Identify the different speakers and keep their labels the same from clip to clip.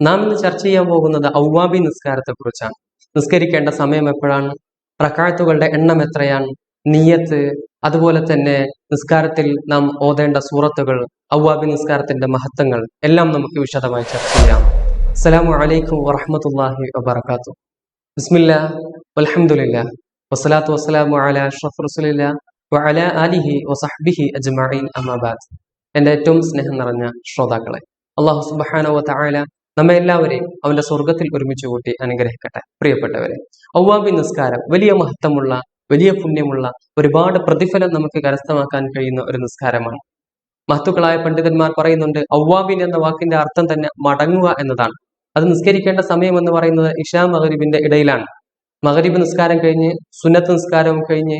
Speaker 1: നാം ഇന്ന് ചർച്ച ചെയ്യാൻ പോകുന്നത് ഔവാബി നിസ്കാരത്തെ കുറിച്ചാണ് നിസ്കരിക്കേണ്ട സമയം എപ്പോഴാണ്? പ്രക്കാഴത്തുകളുടെ എണ്ണം എത്രയാണ്? നീയത്ത് അതുപോലെ തന്നെ നിസ്കാരത്തിൽ നാം ഓതേണ്ട സൂറത്തുകൾ ഔവാബി നിസ്കാരത്തിന്റെ മഹത്വങ്ങൾ എല്ലാം നമുക്ക് വിശദമായി ചർച്ച ചെയ്യാം. അസ്സലാമു അലൈക്കും വറഹമത്തല്ലാഹി വബർക്കാത്തു ബിസ്മില്ല വസ്സലാമു അലാ അഷ്റഫ് റസൂലില്ല വഅല വസഹ്ബിഹി അജ്മഈൻ എന്റെ ഏറ്റവും സ്നേഹം നിറഞ്ഞ ശ്രോതാക്കളെ അള്ളാഹു തആല നമ്മെ എല്ലാവരെയും അവന്റെ സ്വർഗത്തിൽ ഒരുമിച്ച് കൂട്ടി അനുഗ്രഹിക്കട്ടെ. പ്രിയപ്പെട്ടവരെ ഔവാബി നിസ്കാരം വലിയ മഹത്വമുള്ള വലിയ പുണ്യമുള്ള ഒരുപാട് പ്രതിഫലം നമുക്ക് കരസ്ഥമാക്കാൻ കഴിയുന്ന ഒരു നിസ്കാരമാണ്. മഹത്തുക്കളായ പണ്ഡിതന്മാർ പറയുന്നുണ്ട് ഔവാബിൻ എന്ന വാക്കിന്റെ അർത്ഥം തന്നെ മടങ്ങുക എന്നതാണ്. അത് നിസ്കരിക്കേണ്ട സമയം എന്ന് പറയുന്നത് ഇഷാ മഹരീബിന്റെ ഇടയിലാണ്. മഹരീബ് നിസ്കാരം കഴിഞ്ഞ് സുന്നത്ത് നിസ്കാരവും കഴിഞ്ഞ്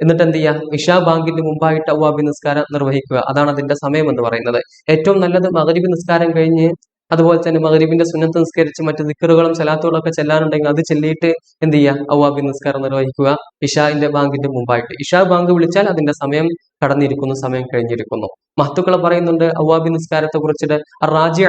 Speaker 1: എന്നിട്ട് എന്ത് ചെയ്യുക ഇഷാ ബാങ്കിന്റെ മുമ്പായിട്ട് ഔവാബി നിസ്കാരം നിർവഹിക്കുക. അതാണ് അതിന്റെ സമയം എന്ന് പറയുന്നത്. ഏറ്റവും നല്ലത് മഹരീബ് നിസ്കാരം കഴിഞ്ഞ് അതുപോലെ തന്നെ മഹരീബിന്റെ സുന്നത്ത് നിസ്കരിച്ച് മറ്റു ദിക്കറുകളും സലാത്തുകളും ഒക്കെ ചെല്ലാനുണ്ടെങ്കിൽ അത് ചെല്ലിയിട്ട് എന്ത് ചെയ്യുക ഔവാബി നിസ്കാരം നിർവഹിക്കുക. ഇഷാന്റെ ബാങ്കിന്റെ മുമ്പായിട്ട്. ഇഷാ ബാങ്ക് വിളിച്ചാൽ അതിന്റെ സമയം കടന്നിരിക്കുന്നു സമയം കഴിഞ്ഞിരിക്കുന്നു. മഹത്തുക്കൾ പറയുന്നുണ്ട് ഔവാബി നിസ്കാരത്തെ കുറിച്ചിട്ട് റാജി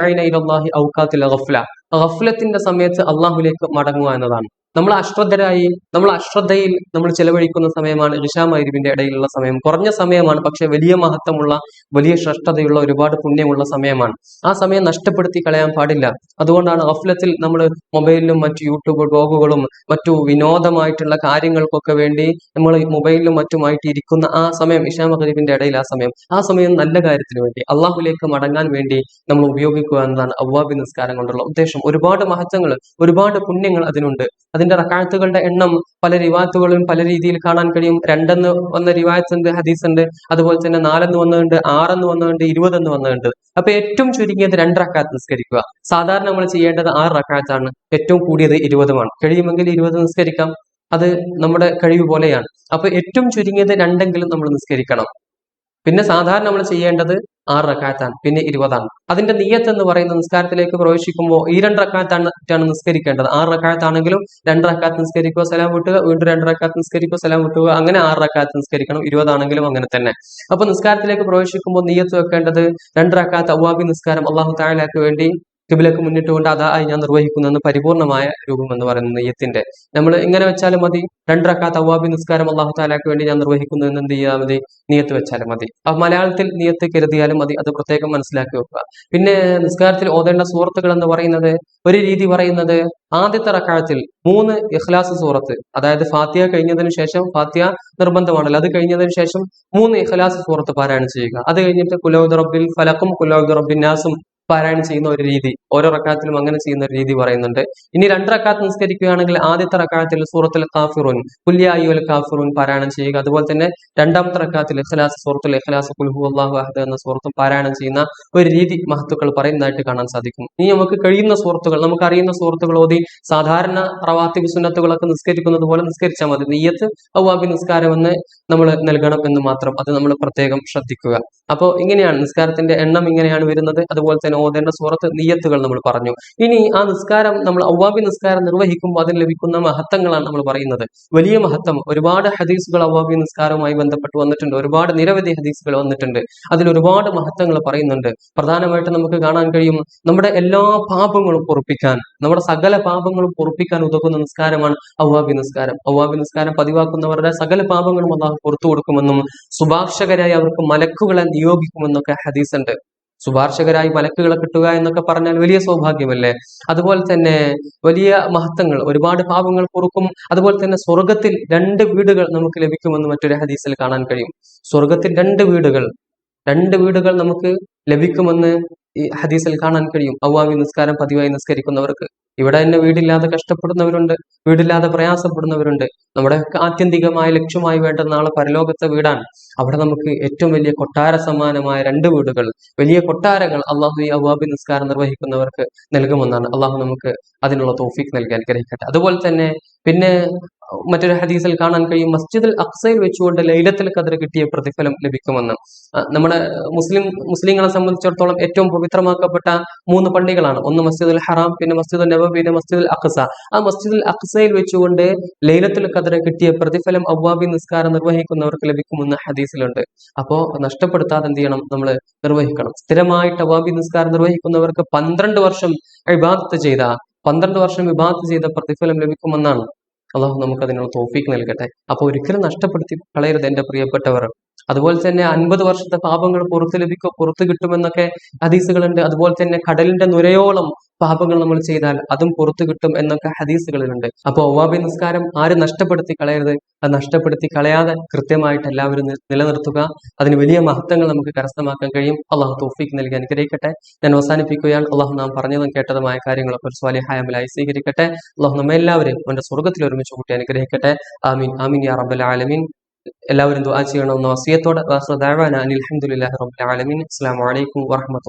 Speaker 1: ഔക്കാത്തിൽ ഗഫ്ല. ഗഫ്ലത്തിന്റെ സമയത്ത് അള്ളാഹുലേക്ക് മടങ്ങുക എന്നതാണ്. നമ്മൾ അശ്രദ്ധരായി നമ്മൾ അശ്രദ്ധയിൽ നമ്മൾ ചെലവഴിക്കുന്ന സമയമാണ് ഇഷാ മൈരുവിന്റെ ഇടയിലുള്ള സമയം. കുറഞ്ഞ സമയമാണ് പക്ഷെ വലിയ മഹത്വമുള്ള വലിയ ശ്രേഷ്ഠതയുള്ള ഒരുപാട് പുണ്യമുള്ള സമയമാണ്. ആ സമയം നഷ്ടപ്പെടുത്തി കളയാൻ പാടില്ല. അതുകൊണ്ടാണ് അഫ്ലത്തിൽ നമ്മൾ മൊബൈലിലും മറ്റു യൂട്യൂബ് ബ്ലോഗുകളും മറ്റു വിനോദമായിട്ടുള്ള കാര്യങ്ങൾക്കൊക്കെ വേണ്ടി നമ്മൾ മൊബൈലിലും മറ്റുമായിട്ട് ഇരിക്കുന്ന ആ സമയം ഇഷാ മഹരീബിന്റെ ഇടയിൽ ആ സമയം. ആ സമയം നല്ല കാര്യത്തിന് വേണ്ടി അള്ളാഹുലേക്ക് മടങ്ങാൻ വേണ്ടി നമ്മൾ ഉപയോഗിക്കുക എന്നതാണ് അവ്വാബി നിസ്കാരം കൊണ്ടുള്ള ഉദ്ദേശം. ഒരുപാട് മഹത്വങ്ങൾ ഒരുപാട് പുണ്യങ്ങൾ അതിനുണ്ട്. അതിന്റെ റക്കാഴത്തുകളുടെ എണ്ണം പല റിവായത്തുകളും പല രീതിയിൽ കാണാൻ കഴിയും. രണ്ടെന്ന് വന്ന റിവായത്ത് ഉണ്ട് ഹദീസ് ഉണ്ട് അതുപോലെ തന്നെ നാലെന്ന് വന്നതുണ്ട് ആറെന്ന് വന്നതുണ്ട് ഇരുപതെന്ന് വന്നതുണ്ട്. അപ്പൊ ഏറ്റവും ചുരുങ്ങിയത് രണ്ട് റക്കാത്ത് നിസ്കരിക്കുക. സാധാരണ നമ്മൾ ചെയ്യേണ്ടത് ആറ് റക്കാത്താണ് ഏറ്റവും കൂടിയത് ഇരുപതുമാണ്. കഴിയുമെങ്കിൽ ഇരുപത് നിസ്കരിക്കാം. അത് നമ്മുടെ കഴിവ് പോലെയാണ്. അപ്പൊ ഏറ്റവും ചുരുങ്ങിയത് രണ്ടെങ്കിലും നമ്മൾ നിസ്കരിക്കണം. പിന്നെ സാധാരണ നമ്മൾ ചെയ്യേണ്ടത് ആറ് റക്കാത്താണ് പിന്നെ ഇരുപതാണ്. അതിന്റെ നീയത്ത് എന്ന് പറയുന്ന നിസ്കാരത്തിലേക്ക് പ്രവേശിക്കുമ്പോൾ ഈ രണ്ട് റക്കാത്താണ് നിസ്കരിക്കേണ്ടത്. ആറ് റക്കാത്താണെങ്കിലും രണ്ട് റക്കാത്ത് നിസ്കരിക്കുക സലാം വിട്ടുക വീണ്ടും രണ്ട് റക്കാത്ത് നിസ്കരിക്കുക സലാം വിട്ടുക അങ്ങനെ ആറ് റക്കാത്ത് നിസ്കരിക്കണം ഇരുപതാണെങ്കിലും അങ്ങനെ തന്നെ. അപ്പൊ നിസ്കാരത്തിലേക്ക് പ്രവേശിക്കുമ്പോൾ നീയത്ത് വെക്കേണ്ടത് രണ്ട് റക്കാത്ത് അവാബി നിസ്കാരം അള്ളാഹു താലാക്ക് വേണ്ടി കിബിലക്ക് മുന്നിട്ടുകൊണ്ട് അതായി ഞാൻ നിർവഹിക്കുന്ന പരിപൂർണമായ രൂപം എന്ന് പറയുന്നത് നെയ്യത്തിന്റെ നമ്മൾ ഇങ്ങനെ വെച്ചാലും മതി. രണ്ടരക്കാത്ത തവാബി നിസ്കാരം അള്ളാഹു താലാക്ക് വേണ്ടി ഞാൻ നിർവഹിക്കുന്നു എന്ന് എന്ത് ചെയ്താൽ മതി? നിയത്ത് വെച്ചാലും മതി. അപ്പൊ മലയാളത്തിൽ നിയത്ത് കരുതിയാലും മതി. അത് പ്രത്യേകം മനസ്സിലാക്കി വെക്കുക. പിന്നെ നിസ്കാരത്തിൽ ഓതേണ്ട സുഹൃത്തുക്കൾ എന്ന് പറയുന്നത് ഒരു രീതി പറയുന്നത് ആദ്യത്തെ റക്കാഴത്തിൽ മൂന്ന് ഇഖ്ലാസ് സൂറത്ത് അതായത് ഫാത്തിയ കഴിഞ്ഞതിന് ശേഷം ഫാത്തിയ നിർബന്ധമാണല്ലോ. അത് കഴിഞ്ഞതിന് ശേഷം മൂന്ന് ഇഖ്ലാസ് സൂറത്ത് പാരായണം ചെയ്യുക. അത് കഴിഞ്ഞിട്ട് കുലൗദ് റബ്ബിൽ ഫലക്കും കുലൗദ് റബ്ബിൻ നാസും പാരായണം ചെയ്യുന്ന ഒരു രീതി ഓരോ റക്കാത്തിലും അങ്ങനെ ചെയ്യുന്ന ഒരു രീതി പറയുന്നുണ്ട്. ഇനി രണ്ട് റക്കാത്ത് നിസ്കരിക്കുകയാണെങ്കിൽ ആദ്യത്തെ റക്കാത്തിൽ സൂറത്തുൽ കാഫിറുൻ കുല്യായുൽ കാഫിറുൻ പാരായണം ചെയ്യുക. അതുപോലെ തന്നെ രണ്ടാമത്തെ റക്കാത്തിൽ ഇഖ്ലാസ് സൂറത്തുൽ ഇഖ്ലാസ് കുൽഹു അള്ളാഹു അഹദ് എന്ന സൂറത്തും പാരായണം ചെയ്യുന്ന ഒരു രീതി മഹത്തുക്കൾ പറയുന്നതായിട്ട് കാണാൻ സാധിക്കും. ഇനി നമുക്ക് കഴിയുന്ന സുഹൃത്തുക്കൾ നമുക്ക് അറിയുന്ന സുഹൃത്തുക്കൾ ഓതി സാധാരണ റവാത്തിബ് സുന്നത്തുകളൊക്കെ നിസ്കരിക്കുന്നത് പോലെ നിസ്കരിച്ചാൽ മതി. നെയ്യത്ത് ഔവാബി നിസ്കാരം എന്ന് നമ്മൾ നൽകണം എന്ന് മാത്രം. അത് നമ്മൾ പ്രത്യേകം ശ്രദ്ധിക്കുക. അപ്പോൾ ഇങ്ങനെയാണ് നിസ്കാരത്തിന്റെ എണ്ണം ഇങ്ങനെയാണ് വരുന്നത്. അതുപോലെ തന്നെ ഓതേണ്ട സൂറത്ത് നീയത്തുകൾ നമ്മൾ പറഞ്ഞു. ഇനി ആ നിസ്കാരം നമ്മൾ ഔവാബി നിസ്കാരം നിർവഹിക്കുമ്പോൾ അതിന് ലഭിക്കുന്ന മഹത്വങ്ങളാണ് നമ്മൾ പറയുന്നത്. വലിയ മഹത്വം. ഒരുപാട് ഹദീസുകൾ ഔവാബി നിസ്കാരവുമായി ബന്ധപ്പെട്ട് വന്നിട്ടുണ്ട്. ഒരുപാട് നിരവധി ഹദീസുകൾ വന്നിട്ടുണ്ട്. അതിൽ ഒരുപാട് മഹത്വങ്ങൾ പറയുന്നുണ്ട്. പ്രധാനമായിട്ട് നമുക്ക് കാണാൻ കഴിയും നമ്മുടെ എല്ലാ പാപങ്ങളും പൊറപ്പിക്കാൻ നമ്മുടെ സകല പാപങ്ങളും പൊറപ്പിക്കാൻ ഉതകുന്ന നിസ്കാരമാണ് ഔവാബി നിസ്കാരം. ഔവാബി നിസ്കാരം പതിവാക്കുന്നവരുടെ സകല പാപങ്ങളും അള്ളാഹു പുറത്തു കൊടുക്കുമെന്നും സുഭാഷകരായി അവർക്ക് മലക്കുകളെ നിയോഗിക്കുമെന്നൊക്കെ ഹദീസ് ഉണ്ട് ശുപാർശകരായി മലക്കുകളെ കിട്ടുക എന്നൊക്കെ പറഞ്ഞാൽ വലിയ സൗഭാഗ്യമല്ലേ? അതുപോലെ തന്നെ വലിയ മഹത്വങ്ങൾ ഒരുപാട് പാപങ്ങൾ പൊറുക്കും അതുപോലെ തന്നെ സ്വർഗത്തിൽ രണ്ട് വീടുകൾ നമുക്ക് ലഭിക്കുമെന്ന് മറ്റൊരു ഹദീസിൽ കാണാൻ കഴിയും. സ്വർഗത്തിൽ രണ്ട് വീടുകൾ രണ്ട് വീടുകൾ നമുക്ക് ലഭിക്കുമെന്ന് ഈ ഹദീസിൽ കാണാൻ കഴിയും. ഔവാമി നിസ്കാരം പതിവായി നിസ്കരിക്കുന്നവർക്ക്. ഇവിടെ തന്നെ വീടില്ലാതെ കഷ്ടപ്പെടുന്നവരുണ്ട് വീടില്ലാതെ പ്രയാസപ്പെടുന്നവരുണ്ട്. നമ്മുടെ ആത്യന്തികമായ ലക്ഷ്യമായി വേണ്ട നാളെ പരലോകത്തെ വീടാണ്. അവിടെ നമുക്ക് ഏറ്റവും വലിയ കൊട്ടാര സമാനമായ രണ്ട് വീടുകൾ വലിയ കൊട്ടാരങ്ങൾ അള്ളാഹു ഈ അവാബി നിസ്കാരം നിർവഹിക്കുന്നവർക്ക് നൽകുമെന്നാണ്. അള്ളാഹു നമുക്ക് അതിനുള്ള തോഫിക്ക് നൽകി അനുഗ്രഹിക്കട്ടെ. അതുപോലെ തന്നെ പിന്നെ മറ്റൊരു ഹദീസിൽ കാണാൻ കഴിയും. മസ്ജിദുൽ അക്സയിൽ വെച്ചുകൊണ്ട് ലൈലത്തിൽ കതിർ കിട്ടിയ പ്രതിഫലം ലഭിക്കുമെന്ന്. നമ്മുടെ മുസ്ലിം മുസ്ലിങ്ങളെ സംബന്ധിച്ചിടത്തോളം ഏറ്റവും പവിത്രമാക്കപ്പെട്ട മൂന്ന് പള്ളികളാണ്. ഒന്ന് മസ്ജിദുൽ ഹറാം പിന്നെ മസ്ജിദുൽ നബ പിന്നെ മസ്ജിദുൽ അക്സ. ആ മസ്ജിദുൽ അക്സയിൽ വെച്ചുകൊണ്ട് ലൈലത്തിൽ കതിർ കിട്ടിയ പ്രതിഫലം അവ്വാബി നിസ്കാരം നിർവഹിക്കുന്നവർക്ക് ലഭിക്കുമെന്ന് ഹദീസിലുണ്ട്. അപ്പോ നഷ്ടപ്പെടുത്താതെ എന്ത് ചെയ്യണം? നമ്മൾ നിർവഹിക്കണം. സ്ഥിരമായിട്ട് അവ്വാബി നിസ്കാരം നിർവഹിക്കുന്നവർക്ക് പന്ത്രണ്ട് വർഷം ഇബാദത്ത് ചെയ്ത പന്ത്രണ്ട് വർഷം ഇബാദത്ത് ചെയ്ത പ്രതിഫലം ലഭിക്കുമെന്നാണ് അള്ളാഹു നമുക്ക് അതിനുള്ള തോഫീക്ക് നൽകട്ടെ. അപ്പോൾ ഒരിക്കലും നഷ്ടപ്പെടുത്തി കളയരുത് എന്റെ പ്രിയപ്പെട്ടവർ. അതുപോലെ തന്നെ അൻപത് വർഷത്തെ പാപങ്ങൾ പുറത്ത് ലഭിക്കോ പുറത്ത് കിട്ടുമെന്നൊക്കെ ഹദീസുകളുണ്ട്. അതുപോലെ തന്നെ കടലിന്റെ നുരയോളം പാപങ്ങൾ നമ്മൾ ചെയ്താൽ അതും പുറത്തു കിട്ടും എന്നൊക്കെ ഹദീസുകളിലുണ്ട്. അപ്പോൾ ഒവാബി നിസ്കാരം ആര് നഷ്ടപ്പെടുത്തി കളയരുത്? അത് നഷ്ടപ്പെടുത്തി കളയാതെ കൃത്യമായിട്ട് എല്ലാവരും നിലനിർത്തുക. അതിന് വലിയ മഹത്വങ്ങൾ നമുക്ക് കരസ്ഥമാക്കാൻ കഴിയും. അള്ളാഹു തോഫീക്ക് നൽകി അനുഗ്രഹിക്കട്ടെ. ഞാൻ അവസാനിപ്പിക്കുകയാണ്. അള്ളാഹു നാം പറഞ്ഞതും കേട്ടതുമായ കാര്യങ്ങളൊക്കെ ഒരു സ്വാലിഹായമലായി സ്വീകരിക്കട്ടെ. അള്ളാഹു നമ്മെ എല്ലാവരെയും അവന്റെ സ്വർഗത്തിൽ ഒരുമിച്ച് കൂട്ടി അനുഗ്രഹിക്കട്ടെ. ആമീൻ. ആമീൻ യാ റബ്ബൽ ആലമീൻ. എല്ലാവരും ദുആ ചെയ്യണമെന്ന വസിയത്തോടെ അലഹമുല്ലാ റബ്ബുൽ ആലമീൻ. അസ്സലാമു അലൈക്കും വറഹ്മത്തുള്ളാഹി